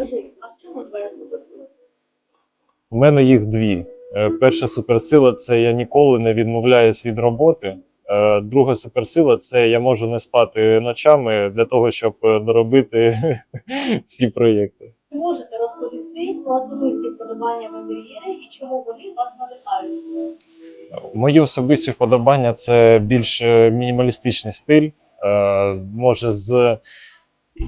Скажи, а в чому твоя суперсила? У мене їх дві. Е, Перша суперсила це я ніколи не відмовляюсь від роботи. Е, Друга суперсила це я можу не спати ночами для того, щоб е, доробити всі проєкти. Ви можете розповісти про особисті вподобання в інтер'єрі і чому вони вас надихають? Мої особисті вподобання це більш мінімалістичний стиль, може з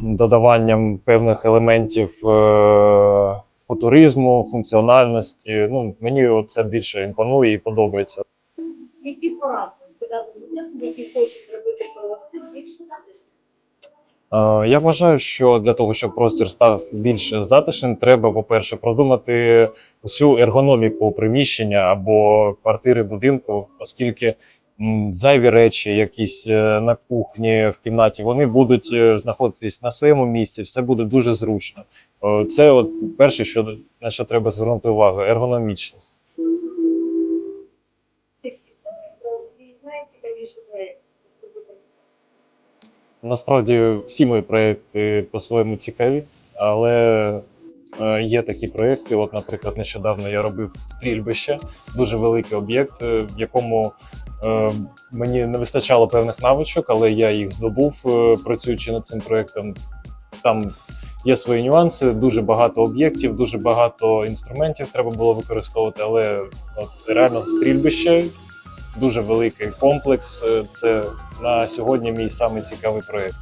додаванням певних елементів е, футуризму, функціональності. Ну, мені це більше імпонує і подобається. Які поради людям, які хочуть зробити простір більш затишним? Е, Я вважаю, що для того, щоб простір став більш затишним, треба, по-перше, продумати всю ергономіку приміщення або квартири будинку, оскільки зайві речі, якісь е, на кухні, в кімнаті, вони будуть е, знаходитись на своєму місці, все буде дуже зручно. Е, Це от перше, що на що треба звернути увагу ергономічність. Насправді всі мої проекти по-своєму цікаві, але є такі проекти. От, наприклад, нещодавно я робив стрільбище, дуже великий об'єкт, в якому мені не вистачало певних навичок, але я їх здобув, е, працюючи над цим проектом. Там є свої нюанси, дуже багато об'єктів, дуже багато інструментів треба було використовувати, але от, реально стрільбище дуже великий комплекс. Е, Це на сьогодні мій самий проект.